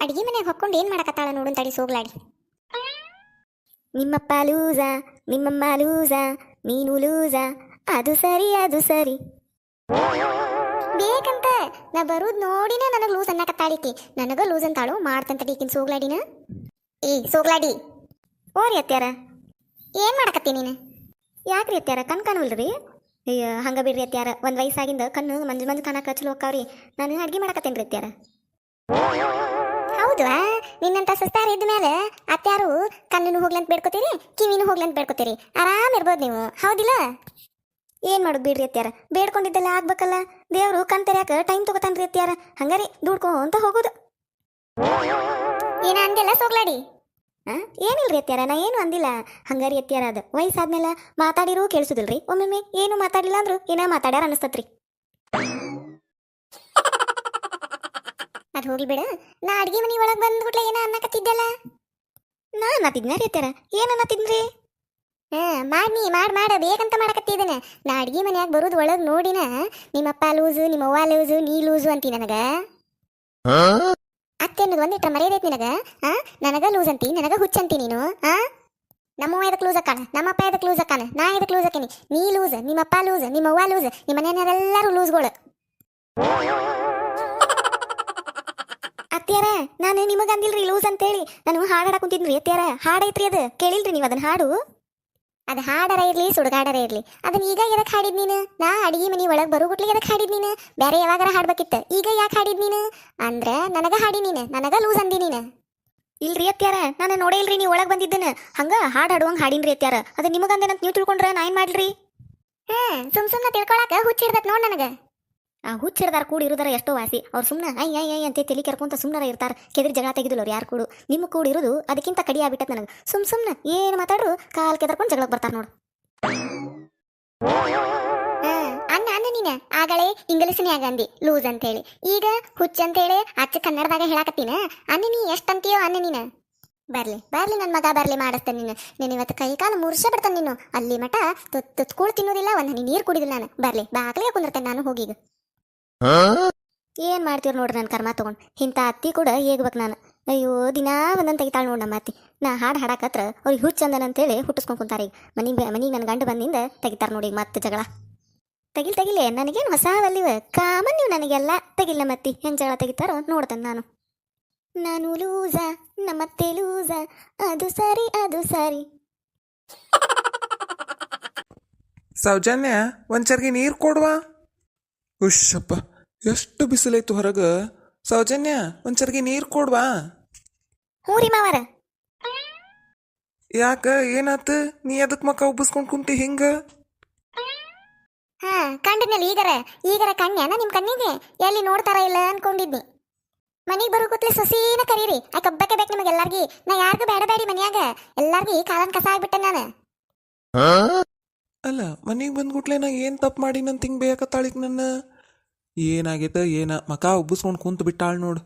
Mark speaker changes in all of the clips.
Speaker 1: ಅಡಿಗೆ ಮನೆಗೆ ಹೊಕ್ಕೊಂಡು ಏನು ಮಾಡಕತ್ತಾಳ ನೋಡು ತಡಿ ಸೋಗ್ಲಾಡಿ. ನಿಮ್ಮಪ್ಪ ಲೂಸ ನಿಮ್ಮಮ್ಮ ಲೂಸ ನೀನು ಲೂಸ ಅದು ಸರಿ ಅದು ಸರಿ. ಬೇಕಂತ ನಾ ಬರುದ್ ನೋಡಿನ ನನಗೆ ಲೂಸ್ ಅನ್ನಕತ್ತಾಳಿಕಿ. ನನಗ ಲೂಸ್ ಅಂತಾಳು ಮಾಡ್ತಂತ ಈಕಿನ ಸೋಗ್ಲಾಡಿನ? ಏ ಸೋಗ್ಲಾಡಿ. ಓರಿ ಅತ್ಯಾರ ಏನ್ ಮಾಡಕತ್ತಿ ನೀನು? ಯಾಕ್ರಿ ಅತ್ಯಾರ ಕಣ್ ಕಾಣುವಲ್ರಿ? ಅಯ್ಯ ಹಂಗ ಬಿಡ್ರಿ ಅತ್ಯಾರ ಒಂದ್ ವಯಸ್ಸಾಗಿಂದ ಕಣ್ಣು ಮಂಜು ಮಂಜು ಕಾಣಕ ಚಲೋ ಹೋಗ್ತಾವ್ರಿ ನಾನು ಅಡ್ಗೆ ಮಾಡಕತ್ತೇನ್ರಿ ಅತ್ಯಾರ ಹೌದಾ ನಿನ್ನಂತ ಸುಸ್ತಾರ ಇದ್ದ ಮೇಲೆ ಅತ್ಯಾರು ಕಣ್ಣನ್ನು ಹೋಗ್ಲಂತ ಬೇಡ್ಕೋತೀರಿ, ಕಿವಿನೂ ಹೋಗ್ಲಂತ ಬೇಡ್ಕೋತೀರಿ. ಆರಾಮ್ ಇರ್ಬೋದು ನೀವು. ಹೌದಿಲ್ಲ? ಏನ್ ಮಾಡೋದು ಬಿಡ್ರಿ ಅತ್ಯಾರ ಬೇಡ್ಕೊಂಡಿದ್ದೆಲ್ಲ ಆಗ್ಬೇಕಲ್ಲ. ದೇವ್ರು ಕಣ್ ತೆರ್ಯಾಕ ಟೈಮ್ ತಗೋತಾನ್ರಿ ಅತ್ಯಾರ ಹಂಗಾರಿ ಅಂತ ಹೋಗೋದು. ಏನ ಅಂದಿಲ್ಲ ಸೋಗ್ಲಾಡಿ? ಏನಿಲ್ರಿ ಅತ್ಯಾರ ನಾ ಏನು ಅಂದಿಲ್ಲ. ಹಂಗಾರಿ ಅತ್ಯಾರ ಅದ. ವಯಸ್ಸಾದ್ಮೇಲೆ ಮಾತಾಡಿರೂ ಕೇಳಿಸುದಿಲ್ರಿ. ಒಮ್ಮೊಮ್ಮೆ ಏನು ಮಾತಾಡಿಲ್ಲ ಅಂದ್ರು ಏನ ಮಾತಾಡ್ಯಾರ ಅನಸ್ತತ್ರಿ? ಅದ್ ಹೋಗ್ಲಿ ಬಿಡ. ನಾ ಅಡ್ಗೆ ಮನಿ ಒಳಗ್ ಬಂದ್ಬಿಟ್ಲೆ ಏನ ಅನ್ನಕತ್ತಿದ್ದಲ್ಲ? ನಾ ಅನ್ನತ್ತಿದ್ನ ರೀ ಅತ್ಯಾರ ಏನ್ ಅನ್ನತ್ತಿದ್ರಿ ಹಾ ಮಾಡಿ ಮಾಡ್ ಮಾಡ ಬೇಕಂತ ಮಾಡಕತ್ತಿದ್ದೇನೆ ನಾ ಅಡ್ಗೆ ಮನ್ಯಾಗ ಬರೋದು ಒಳಗ್ ನೋಡಿನ ನಿಮ್ಮಪ್ಪ ಲೂಸು ನಿಮ್ಮ ಅವ್ವ ಲೂಸು ನೀ ಲೂಸು ಅಂತಿ ನನಗ. ಅತ್ತೆ ಅನ್ನೋದು ಒಂದಿಟ್ರ ಮರ್ಯಾದೈತಿ ನಿನಗ? ಆ ನನಗ ಲೂಸ್ ಅಂತಿ ನನಗ ಹುಚ್ಚಂತಿ ನೀನು? ಆ? ನಮ್ಮವ್ವ ಎದಕ್ ಲೂಸ್ ಅಕ್ಕಾನ? ನಮ್ಮಪ್ಪ ಎದಕ್ ಲೂಸ್ ಅಕ್ಕಾನ? ನಾ ಎದಕ್ ಲೂಸ್ ಅಕ್ಕೇನಿ? ನೀ ಲೂಸ್ ನಿಮ್ಮಪ್ಪ ಲೂಸ್ ನಿಮ್ಮ ಅವ್ವ ಲೂಸ್ ನಿಮ್ಮ ಮನೆಯವರೆಲ್ಲರೂ ಲೂಸ್ಗಳು. ಅತ್ಯಾರ ನಾನು ನಿಮಗ ಅಂದಿಲ್ರಿ ಲೂಸ್ ಅಂತೇಳಿ. ನಾನು ಹಾಡ್ ಕುಂತಿದ್ರಿ ಅತ್ಯಾರ ಹಾಡೈತ್ರಿ ಅದು. ಕೇಳಿಲ್ರಿ ನೀವು ಅದನ್ನ ಹಾಡು? ಅದು ಹಾಡರ ಇರ್ಲಿ, ಸುಡುಗಾಡರ ಇರ್ಲಿ. ಅದನ್ನ ಈಗ ಎದಕ್ ಹಾಡಿದ್ ನೀನು? ನಾ ಅಡಿಗೆ ಮನಿ ಒಳಗ್ ಬರೋ ಗುಟ್ಲಿ ಎದಕ್ ಹಾಡಿದ್ ನೀನು? ಬೇರೆ ಯಾವಾಗಾರ ಹಾಡ್ಬೇಕಿತ್ತ. ಈಗ ಯಾಕೆ ಹಾಡಿದ್ ನೀನು? ಅಂದ್ರ ನನಗ ಹಾಡಿ ನೀನು. ನನಗ ಲೂಸ್ ಅಂದಿ ನೀನು. ಇಲ್ರಿ ಅತ್ಯಾರ ನಾನು ನೋಡೇ ಇಲ್ರಿ ನೀವು ಒಳಗ್ ಬಂದಿದ್ದನ ಹಂಗ ಹಾಡ್ ಹಾಡುವಂಗ ಹಾಡಿನ್ರಿ ಅತ್ಯಾರ ಅದು ನಿಮಗಂದೇನಂತ ನೀವು ತಿಳ್ಕೊಂಡ್ರೆ ನಾ ಏನ್ ಮಾಡ್ರಿ ಹ್ಮ್, ಸುಮ್ ಸುಮ್ನ ತಿಳ್ಕೊಳಕ ಹುಚ್ಚಿಡ್ದತ್ ನೋಡ್ ನನಗ. ಆ, ಹುಚ್ಚಿಡ್ದಾರ ಕೂಡ ಇರೋದಾರ ಎಷ್ಟೋ ವಾಸಿ. ಅವ್ರು ಸುಮ್ಮನೆ ಐ ಐ ಐ ಅಂತ ತಲೆ ಕೆರ್ಕೊಂತ ಸುಮ್ಮನೆ ಇರ್ತಾರ. ಕೆದ್ರಿ ಜಗಳ ತೆಗಿದಿಲ್ಲ ಅವ್ರು ಯಾರು ಕೂಡು. ನಿಮ್ಮ ಕೂಡ ಇರೋದು, ಅದಕ್ಕಿಂತ ಕಡಿ ಆಗ್ಬಿಟ್ಟತ್ ನನಗೆ. ಸುಮ್ ಸುಮ್ನೆ, ಏನು ಮಾತಾಡ್ರು? ಕಾಲ್ ಕೆದರ್ಕೊಂಡು ಜಗಳಕ್ಕೆ ಬರ್ತಾರ ನೋಡು. ಅಣ್ಣ ಅನ್ನ ನೀನ? ಆಗಳೇ ಇಂಗ್ಲಿಷ್ನ್ಯಾಗ ಆಗಂದಿ ಲೂಸ್ ಅಂತ ಹೇಳಿ ಈಗ ಹುಚ್ಚ ಅಂತ ಹೇಳಿ ಅಚ್ಚ ಕನ್ನಡದಾಗ ಹೇಳಾಕತ್ತೀನ? ಅನ್ನ ನೀ ಎಷ್ಟಂತೀಯೋ ಅನ್ನ ನೀನ? ಬರ್ಲಿ ಬರ್ಲಿ ನನ್ನ ಮಗ, ಬರ್ಲಿ ಮಾಡಿಸ್ತೇನೆ ನೀನು. ನೀನು ಇವತ್ತು ಕೈ ಕಾಲು ಮುರ್ಷ ಬಿಡ್ತಾನೆ ನೀನು. ಅಲ್ಲಿ ಮಟ ತುತ್ ತುತ್ ತಿನ್ನೋದಿಲ್ಲ, ಒಂದು ಹನಿ ನೀರು ಕುಡಿದಿಲ್ಲ ನಾನು. ಬರ್ಲಿ, ಬಾಗ್ಲಿಗೆ ಕುಂದಿರ್ತೇನೆ ನಾನು ಹೋಗೀಗ ಏನ್ ಮಾಡ್ತೀವ್ ನೋಡ್ರಿ ನನ್ ಕರ್ಮ ತಗೊಂಡ್? ಇಂತ ಅತ್ತಿ ಕೂಡ ಹೇಗ್ಬೇಕು ನಾನು? ಅಯ್ಯೋ ದಿನಾ ಒಂದೊಂದು ತೆಗಿತಾಳೆ ನೋಡಿ ನಮ್ಮ ಅತ್ತಿ. ನಾ ಹಾಡು ಹಾಡಾಕತ್ರ ಅವ್ರಿಗೆ ಹುಚ್ಚಂದನ ಅಂತೇಳಿ ಹುಟ್ಟಿಸ್ಕೊಂಡು ಕುಂತಾರ ಈಗ. ಮನಿ ಮನಿ ನನ್ನ ಗಂಡ ಬಂದಿಂದ ತೆಗಿತಾರ ನೋಡಿ ಮತ್ತ ಜಗಳ. ತೆಗಿಲ್ ತೆಗಿಲೆ ನನಗೇನು ಹೊಸವಲ್ಲಿವ ಕಾಮನ್ ನೀವು ನನಗೆಲ್ಲ. ತೆಗಿಲ್ಲ ಮತ್ತಿ ಹೆಂಗೆ ಜಗಳ ತೆಗಿತಾರೋ ನೋಡ್ತೇನೆ ನಾನು. ನಾನು ಲೂಸ ನಮ್ಮತ್ತೆ ಲೂಸ. ಅದು ಸರಿ ಅದು ಸರಿ.
Speaker 2: ಸೌಜನ್ಯ ಒಂಚರ್ಗಿ ನೀರು ಕೊಡ್ವಾ? ಉಶ್ಶಪ್ಪ ಎಷ್ಟು ಬಿಸಿಲೈತು ಹೊರಗ? ಸೌಜನ್ಯ ಒಂಚರಿಗೆ ನೀರು ಕೊಡ್ವಾ
Speaker 1: ಹ್ಞೂ ರೀ ಮಾವಾರ.
Speaker 2: ಯಾಕ ಏನಾತ? ನೀ ಅದಕ್ಕೆ ಮಕ್ಕ ಉಬ್ಬಿಸ್ಕೊಂಡ್ ಕುಂತಿ ಹಿಂಗ?
Speaker 1: ಹಾ ಕಂಡನಲ್ಲಿ ಈಗರ ಈಗರ ಕಣ್ಯಾನ ನಿಮ್ ಕಣ್ಣಿಗೆ? ಎಲ್ಲಿ ನೋಡ್ತಾರ ಇಲ್ಲ ಅನ್ಕೊಂಡಿದ್ನಿ. ಮನಿಗ್ ಬರೋ ಕೂತ್ಲೆ ಸೊಸೀನ ಕರೀರಿ. ಆ ಕಬ್ಬಕ್ಕೆ ಬೇಕು ನಿಮಗೆ ಎಲ್ಲಾರ್ಗಿ ನಾ ಯಾರಿಗೂ ಬೇಡ ಬೇಡಿ ಮನ್ಯಾಗ. ಎಲ್ಲಾರ್ಗಿ ಕಾಲನ್ ಕಸ ಆಗ್ಬಿಟ್ಟೆ ನಾನು.
Speaker 2: ಅಲ್ಲ, ಮನೆಗೆ ಬಂದ್ಬಿಟ್ಲೆ ನಾ ಏನು ತಪ್ಪು ಮಾಡಿ ನನ್ನ ತಿಂಗ್ ಬೇಕತ್ತಾಳಿಕ್ ನನ್ನ? ಏನಾಗೈತ, ಏನ? ಮಕ ಉಬ್ಬಿಸ್ಕೊಂಡು ಕುಂತು ಬಿಟ್ಟಾಳ ನೋಡು.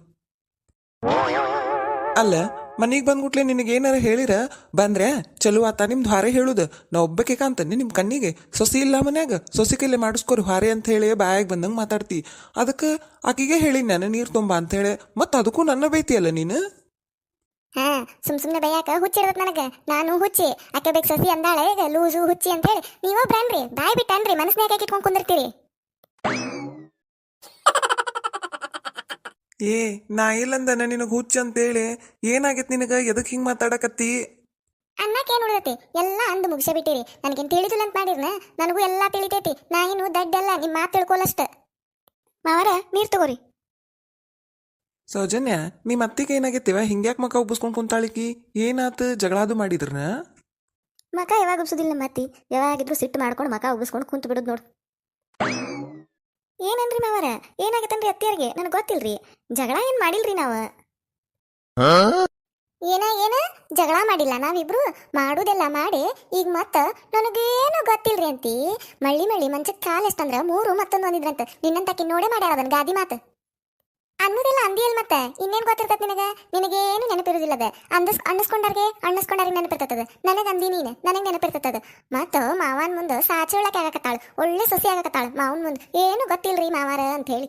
Speaker 2: ಅಲ್ಲ, ಮನೆಗೆ ಬಂದ್ಬಿಟ್ಲೆ ನಿನಗೆ ಏನಾರ ಹೇಳಿರ? ಬಂದ್ರೆ, ಚಲೋ ಆತ, ನಿಮ್ದು ಹಾರೆ ಹೇಳುದು. ನಾ ಕಾಂತನೆ ನಿಮ್ಮ ಕಣ್ಣಿಗೆ. ಸೊಸಿ ಇಲ್ಲ ಮನ್ಯಾಗ. ಸೊಸಿ ಕೈಲೆ ಮಾಡಿಸ್ಕೊರಿ, ಹಾರೆ ಅಂತ ಹೇಳಿ ಬಾಯಾಗ ಬಂದಂಗೆ ಮಾತಾಡ್ತಿ. ಅದಕ್ಕೆ ಆಕಿಗೆ ಹೇಳಿ ನಾನು ನೀರು ತುಂಬ ಅಂತ ಹೇಳಿ. ಮತ್ತು ಅದಕ್ಕೂ ನನ್ನ ಬೈತಿಯಲ್ಲ ನೀನು?
Speaker 1: ಹಾ ಸುಮ್ ಸುಮ್ನೆ ಬೈಯಾಕ ಹುಚ್ಚಿರ್ತದ ನನಗ. ನಾನು ಹುಚ್ಚಿ. ಅಕ್ಕ ಬೇಕ ಸಸಿ ಅಂದಾಳೆ ಈಗ ಲೂಸು ಹುಚ್ಚಿ ಅಂತ ಹೇಳಿ ನೀವೊಬ್ರನ್ರಿ ಬಾಯ್ ಬಿಟ್ಟನ್ರಿ ಮನಸ್ನ್ಯಾಗ ಇಟ್ಕೊಂಡ್ ಕುಂದಿರ್ತೀರಿ?
Speaker 2: ಏ ನಾ ಇಲ್ಲಂದನ ನಿನಗೆ ಹುಚ್ಚ ಅಂತೇಳಿ. ಏನಾಗೈತ್ ನಿನಗ? ಎದಕ್ ಹಿಂಗೆ ಮಾತಾಡಕತ್ತಿ?
Speaker 1: ಅನ್ನಕ್ಕೆ ಏನ್ ಉಳಿದತಿ? ಎಲ್ಲ ಅಂದು ಮುಗಿಸ ಬಿಟ್ಟಿರಿ ನನಗೇನು ತಿಳಿದಿಲ್ಲ ಅಂತ ಮಾಡಿರ್ನ ನನಗೂ ಎಲ್ಲ ತಿಳಿತೈತಿ. ನಾ ಏನು ದಡ್ಡಲ್ಲ ನಿಮ್ಮ ಮಾತು ತಿಳ್ಕೊಲಷ್ಟ ಮಾವರ ನೀರ್ ತಗೋರಿ.
Speaker 2: ಸೌಜನ್ಯ ನಿಮ್ಮ ಅತ್ತಿಗೆ ಏನಾಗೈತಿವ? ಹಿಂಗ್ಯಾಕ್ ಮಕ ಉಬ್ಬಿಸ್ಕೊಂಡು ಕುಂತಾಳಿಕಿ? ಏನಾತ ಜಗಳಾದು ಮಾಡಿದ್ರನ?
Speaker 1: ಮಕ ಯಾವಾಗ ಉಬ್ಸೋದಿಲ್ಲ ಮತ್ತಿ. ಯಾವಾಗಿದ್ರು ಸಿಟ್ಟು ಮಾಡ್ಕೊಂಡು ಮಕ ಉಬ್ಬಿಸ್ಕೊಂಡು ಕುಂತು ಬಿಡೋದು ನೋಡು. ಏನನ್ರಿ ಮಾವರ? ಏನಾಗತ್ತನ್ರಿ ಅತ್ತಿಯರಿಗೆ? ನನಗೆ ಗೊತ್ತಿಲ್ರಿ. ಜಗಳ ಏನ್ ಮಾಡಿಲ್ರಿ ನಾವು? ಏನ ಏನ? ಜಗಳ ಮಾಡಿಲ್ಲ ನಾವಿಬ್ರು? ಮಾಡುದೆಲ್ಲ ಮಾಡಿ, ಈಗ ಮತ್ತ ನನಗೇನು ಗೊತ್ತಿಲ್ರಿ ಅಂತಿ. ಮಳ್ಳಿ ಮಳ್ಳಿ ಮಂಚಕ್ ಕಾಲ್ ಎಷ್ಟಂದ್ರ ಮೂರು ಮತ್ತೊಂದು ಒಂದಿದ್ರಂತ ನಿನ್ನಂತಕಿ ನೋಡೇ ಮಾಡ್ಯಾರ ಅದನ್ ಗಾದಿ ಮಾತು. ಅಂದಿಯಲ್ ಮತ್ತೆ? ಇನ್ನೇನ್ ಗೊತ್ತಿರ್ತದ ನಿನಗ? ನೆನಪಿರೋದಿಲ್ಲ ಅದ. ಅಂದಸ್ ಅನ್ನಿಸ್ಕೊಂಡಾರ್ಗೆ ಅನ್ನಿಸ್ಕೊಂಡಾರಿಗೆ ನೆನಪಿರ್ತದ ನನಗೆ ಅಂದಿ ನೀನು. ನನಗೆ ನೆನಪಿರ್ತದ ಮತ್ತ ಮಾವನ್ ಮುಂದೆ ಸಾಚಿ ಒಳಕ್ಕೆ ಆಗಕತ್ತಾಳ. ಒಳ್ಳೆ ಸೊಸಿ ಆಗಕತ್ತಾಳ ಮಾವನ್ ಮುಂದೆ. ಏನು ಗೊತ್ತಿಲ್ರಿ ಮಾವಾರ ಅಂತ ಹೇಳಿ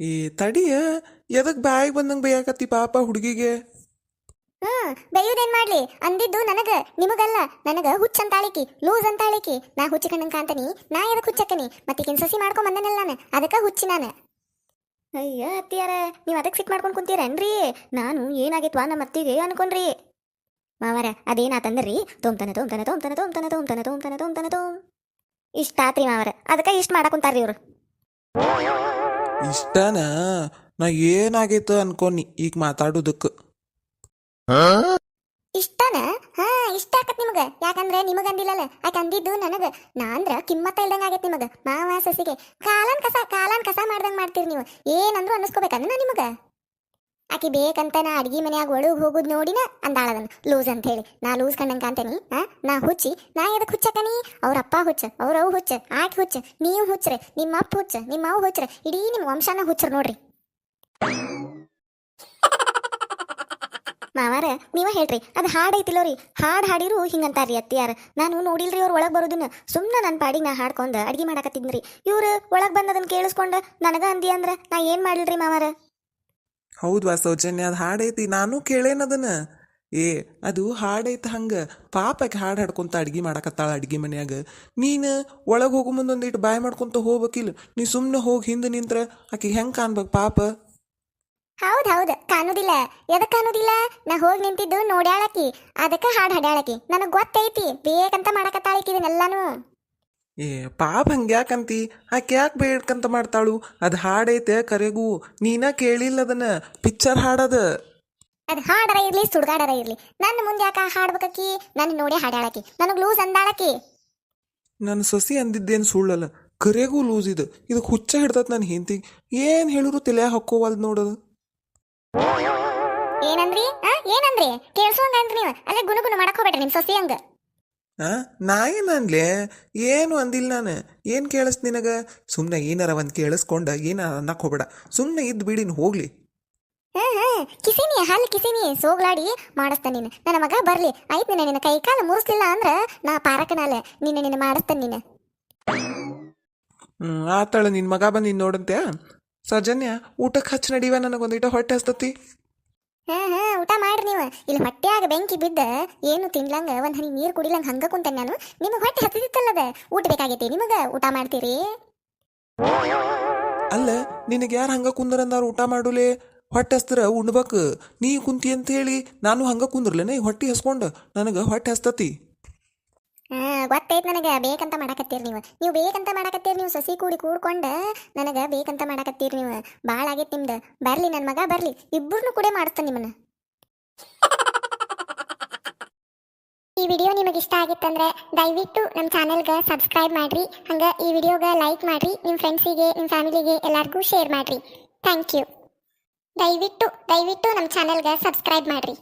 Speaker 2: ಈ ತಡಿಯ ಎದಕ್ ಬಾಯಿಗೆ ಬಂದಂಗೆ ಬೇಯಾಕತ್ತಿ ಪಾಪ ಹುಡುಗಿಗೆ?
Speaker 1: ಹ್ಮ್ ಬೈಯುದೇನ್ ಮಾಡ್ಲಿ? ಅಂದಿದ್ದು ನನಗ ನಿಮಗಲ್ಲ. ನನಗ ಹುಚ್ಚ ಅಂತಾಳಿಕಿ ಲೂಸ್ ಅಂತಾಳಿಕಿ. ನಾ ಹುಚ್ಚಿ ಕಣ್ಣಂಗ್ ಕಾಂತನಿ ನಾ ಎದಕ್ ಹುಚ್ಚಕ್ಕನಿ? ಮತ್ತಿಕಿನ್ ಸಸಿ ಮಾಡ್ಕೊಂಡ್ ಬಂದನಲ್ಲ ನಾನು. ಅದಕ್ಕ ಹುಚ್ಚಿ ನಾನು. ಅಯ್ಯ ಅತ್ತಿಯಾರ ನೀವು ಅದಕ್ಕೆ ಫಿಟ್ ಮಾಡ್ಕೊಂಡು ಕುಂತೀರೇನ್ರಿ? ನಾನು ಏನಾಗೈತ್ವಾ ನಮ್ಮ ಅತ್ತಿಗೆ ಅನ್ಕೊಂಡ್ರಿ. ಮಾವರ ಅದೇನಾತಂದ್ರಿ ತೋಮ್ತನ ತೋಮ್ತನ ತೋಮ್ತನ ತೋಮ್ತನ ತೋಮ್ತನ ತೋಮ್ತನ ತೋಮ್ತನ ತೋಮ್ ಇಷ್ಟ ಆತ್ರಿ ಮಾವರ ಅದಕ್ಕೆ ಇಷ್ಟ ಮಾಡಕುಂತಾರ್ರಿ ಇವರು.
Speaker 2: ಇಷ್ಟನಾ? ನಾ ಏನಾಗೈತ ಅನ್ಕೊನಿ ಈಗ ಮಾತಾಡೋದಕ್ಕೆ
Speaker 1: ಇಷ್ಟನ ಹಾ ಇಷ್ಟ ಆಕತ್ ನಿಮಗ? ಯಾಕಂದ್ರೆ ನಿಮಗೆ ಅಂದಿಲ್ಲಲ್ಲ? ಆಕೆ ಅಂದಿದ್ದು ನನಗೆ. ನಾ ಅಂದ್ರ ಕಿಮ್ಮತ್ತ ಇಲ್ದಂಗ ಆಗೈತೆ ನಿಮಗೆ. ಮಾವ ಸಸಿಗೆ. ಕಾಲನ್ ಕಸ ಕಾಲನ್ ಕಸ ಮಾಡ್ದಂಗೆ ಮಾಡ್ತೀರಿ ನೀವು. ಏನಂದ್ರು ನಾ ನಿಮಗೆ? ಆಕಿ ಬೇಕಂತ ನಾ ಅಡ್ಗಿ ಮನ್ಯಾಗ ಒಳಗೆ ಹೋಗುದ್ ನೋಡಿನ ಅಂದಾಳದನ್. ಲೂಸ್ ಅಂತ ಹೇಳಿ. ನಾ ಲೂಸ್ ಕಂಡಂಗೆ ಅಂತೇನಿ ಆ, ನಾ ಹುಚ್ಚಿ. ನಾ ಎದಕ್ ಹುಚ್ಚಕ್ಕನಿ ಅವ್ರ ಅಪ್ಪ ಹುಚ್ಚ, ಅವ್ರ ಅವು ಹುಚ್ಚ, ಆಕಿ ಹುಚ್ಚ, ನೀವು ಹುಚ್ಚ್ರೆ ನಿಮ್ಮ ಅಪ್ಪ ಹುಚ್ಚ ನಿಮ್ಮ ಅವು ಹುಚ್ಚ್ರೆ ಇಡೀ ನಿಮ್ಮ ವಂಶನ ಹುಚ್ಚರು ನೋಡ್ರಿ. ಮಾವಾರ, ನೀವ ಹೇಳ್ರಿ, ಅದು ಹಾಡ್ ರೀ ಹಾಡ್ ಹಾಡಿರು ಹಿಂಗಂತಾರ್ರಿ ಅತ್ತಿಯಾರ. ನಾನು ನೋಡಿಲ್ರಿ ಅವ್ರ ಒಳಗೆ ಬರೋದನ್ನ. ಸುಮ್ಮನೆ ನನ್ನ ಪಾಡಿಗೆ ನಾ ಹಾಡ್ಕೊಂಡು ಅಡ್ಗೆ ಮಾಡಾಕತ್ತಿದ್ರಿ ಇವ್ರು ಒಳಗ್ ಬಂದದನ್ನ ಕೇಳಿಸ್ಕೊಂಡು ನನಗ ಅಂದಿ ಅಂದ್ರ ನಾ ಏನ್ ಮಾಡಿಲ್ರಿ ಮಾವಾರ?
Speaker 2: ಹೌದ್ವಾ ಸೌಜನ್ಯ, ಅದು ಹಾಡೈತಿ, ನಾನು ಕೇಳೇನದನ್ನ. ಏ, ಅದು ಹಾಡೈತೆ ಹಂಗ. ಪಾಪಕ್ಕೆ ಹಾಡು ಹಾಡ್ಕೊಂತ ಅಡ್ಗೆ ಮಾಡಾಕತ್ತಾಳ ಅಡ್ಗೆ ಮನ್ಯಾಗ. ನೀನು ಒಳಗೆ ಹೋಗೋ ಮುಂದೊಂದಿಟ್ಟು ಬಾಯ್ ಮಾಡ್ಕೊಂತ ಹೋಗ್ಬೇಕಿಲ್ಲ. ನೀ ಸುಮ್ಮನೆ ಹೋಗಿ ಹಿಂದೆ ನಿಂತ್ರ ಆಕಿಗೆ ಹೆಂಗೆ ಕಾಣ್ಬೇಕು ಪಾಪ?
Speaker 1: ಹೌದ್ ಹೌದ್ ಕಾಣುದಿಲ್ಲ. ಎದಕ್ ಕಾಣುದಿಲ್ಲ? ನಾ ಹೋಗಿ ನಿಂತಿದ್ದು ನೋಡ್ಯಾಳಕಿ. ಅದಕ್ಕ ಹಾಡ್ ಹಾಡ್ಯಾಳಕಿ. ನನಗ್ ಗೊತ್ತೈತಿ ಬೇಕಂತ ಮಾಡಕತ್ತಾಳ ಇದನ್ನೆಲ್ಲಾನು.
Speaker 2: ಏ ಪಾಪ ಹಂಗ್ಯಾಕಂತಿ? ಆಕೆ ಯಾಕೆ ಬೇಡ್ಕಂತ ಮಾಡ್ತಾಳು? ಅದು ಹಾಡೈತೆ ಕರೆಗೂ. ನೀನ ಕೇಳಿಲ್ಲ ಅದನ್ನ. ಪಿಕ್ಚರ್ ಹಾಡದ.
Speaker 1: ಅದ್ ಹಾಡರ ಇರ್ಲಿ ಸುಡ್ಗಾಡರ ಇರ್ಲಿ. ನನ್ನ ಮುಂದೆ ಯಾಕ ಹಾಡ್ಬೇಕಿ ನನ್ನ ನೋಡಿ ಹಾಡ್ಯಾಳಕಿ. ನನಗ್ ಲೂಸ್ ಅಂದಾಳಕಿ.
Speaker 2: ನನ್ನ ಸೊಸಿ ಅಂದಿದ್ದೇನು ಸುಳ್ಳಲ್ಲ. ಕರೆಗೂ ಲೂಸ್ ಇದು. ಇದು ಹುಚ್ಚ ಹಿಡ್ದತ್ ನನ್ನ ಹೆಂಡತಿಗೆ ಏನು ಹೇಳಿದ್ರು ತಲೆ ಹಾಕೋವಲ್ದು ನೋಡೋದು.
Speaker 1: ಏನಂದ್ರಿ? ಆ ಏನಂದ್ರಿ? ಕೇಳ್ಸೋಂಗಂದ್ರಿ ನೀವು. ಅಲ್ಲೇ ಗುಣ ಗುಣ ಮಾಡಕ್ ಹೋಗ್ಬೇಡ್ರಿ ನಿಮ್ ಸೊಸಿ ಹಂಗ.
Speaker 2: ಆ ನಾ ಏನನ್ಲೆ ಏನು ಅಂದಿಲ್ಲ ನಾನು. ಏನು ಕೇಳಿಸ್ ನಿನಗ? ಸುಮ್ಮನೆ ಏನಾರ ಒಂದು ಕೇಳಿಸ್ಕೊಂಡ ಏನಾರ ಅನ್ನಕ್ಕೆ ಹೋಗ್ಬೇಡ. ಸುಮ್ಮನೆ ಇದ್ದು ಬಿಡಿನ ಹೋಗ್ಲಿ.
Speaker 1: ಹಾ ಹಾ. ಕಿಸಿನಿ ಹಲ್ ಕಿಸಿನಿ. ಸೋಗ್ಲಾಡಿ ಮಾಡಿಸ್ತಾನೆ ನೀನು. ನನ್ನ ಮಗ ಬರ್ಲಿ. ಆಯ್ತು ನಿನ್ನ ನಿನ್ನ ಕೈ ಕಾಲು ಮುರಿಸ್ಲಿಲ್ಲ ಅಂದ್ರ ನಾ ಪಾರಕನಾಲೆ ನಿನ್ನ ನಿನ್ನ ಮಾಡಿಸ್ತಾನೆ ನೀನು.
Speaker 2: ಹ್ಞೂ ಆತಾಳ ನಿನ್ನ ಮಗ ಬಂದು ನೋಡಂತೆ ಸೌಜನ್ಯ ಊಟಕ್ಕೆ ಹಚ್ಚಿ ನಡೀವ ನನಗೊಂದಿಟ ಹೊಟ್ಟೆ ಹಸ್ತತಿ.
Speaker 1: ಹಾ ಹಾ ಊಟ ಮಾಡ್ರಿ ನೀವು. ಇಲ್ಲಿ ಹೊಟ್ಟೆಯಾಗ ಬೆಂಕಿ ಬಿದ್ದ ಏನು ತಿನ್ಲಂಗ ಒಂದ್ ಹನಿ ನೀರು ಕುಡಿಲಂಗ ಹಂಗ ಕುಂತೇನೆ ನಾನು. ನಿಮಗೆ ಹೊಟ್ಟೆ ಹತ್ತಿದಿತ್ತಲ್ಲದ ಊಟ ಬೇಕಾಗೈತಿ ನಿಮಗ? ಊಟ ಮಾಡ್ತೀರಿ?
Speaker 2: ಅಲ್ಲ ನಿನಗೆ ಯಾರು ಹಂಗ ಕುಂದ್ರಂದಾರ ಊಟ ಮಾಡುಲೆ? ಹೊಟ್ಟೆ ಹಸ್ತರ ಉಣ್ಬೇಕು. ನೀ ಕುಂತಿ ಅಂತ ಹೇಳಿ ನಾನು ಹಂಗ ಕುಂದ್ರಲೇನೆ? ಹೊಟ್ಟೆ ಹಸ್ಕೊಂಡು ನನಗೆ ಹೊಟ್ಟೆ ಹಸ್ತತಿ.
Speaker 1: ಗೊತ್ತೈತ್ ನನಗೆ. ಬೇಕಂತ ಮಾಡಕತ್ತೀರಿ ನೀವು. ನೀವು ಬೇಕಂತ ಮಾಡಕತ್ತೀರಿ, ನೀವು ಸಸಿ ಕೂಡಿ ಕೂಡ್ಕೊಂಡು ನನಗೆ ಬೇಕಂತ ಮಾಡಕತ್ತೀರಿ ನೀವು. ಭಾಳ ಆಗೈತಿ ನಿಮ್ದು. ಬರ್ಲಿ ನನ್ನ ಮಗ ಬರ್ಲಿ. ಇಬ್ಬರನ್ನು ಕೂಡ ಮಾಡ್ತಾನೆ ನಿಮ್ಮನ್ನ. ಈ ವಿಡಿಯೋ ನಿಮಗೆ ಇಷ್ಟ ಆಗಿತ್ತಂದ್ರೆ ದಯವಿಟ್ಟು ನಮ್ಮ ಚಾನೆಲ್ಗೆ ಸಬ್ಸ್ಕ್ರೈಬ್ ಮಾಡ್ರಿ. ಹಂಗೆ ಈ ವಿಡಿಯೋಗೆ ಲೈಕ್ ಮಾಡ್ರಿ. ನಿಮ್ಮ ಫ್ರೆಂಡ್ಸಿಗೆ ನಿಮ್ಮ ಫ್ಯಾಮಿಲಿಗೆ ಎಲ್ಲರಿಗೂ ಶೇರ್ ಮಾಡ್ರಿ. Thank you. ದಯವಿಟ್ಟು ದಯವಿಟ್ಟು ನಮ್ಮ ಚಾನೆಲ್ಗೆ ಸಬ್ಸ್ಕ್ರೈಬ್ ಮಾಡ್ರಿ.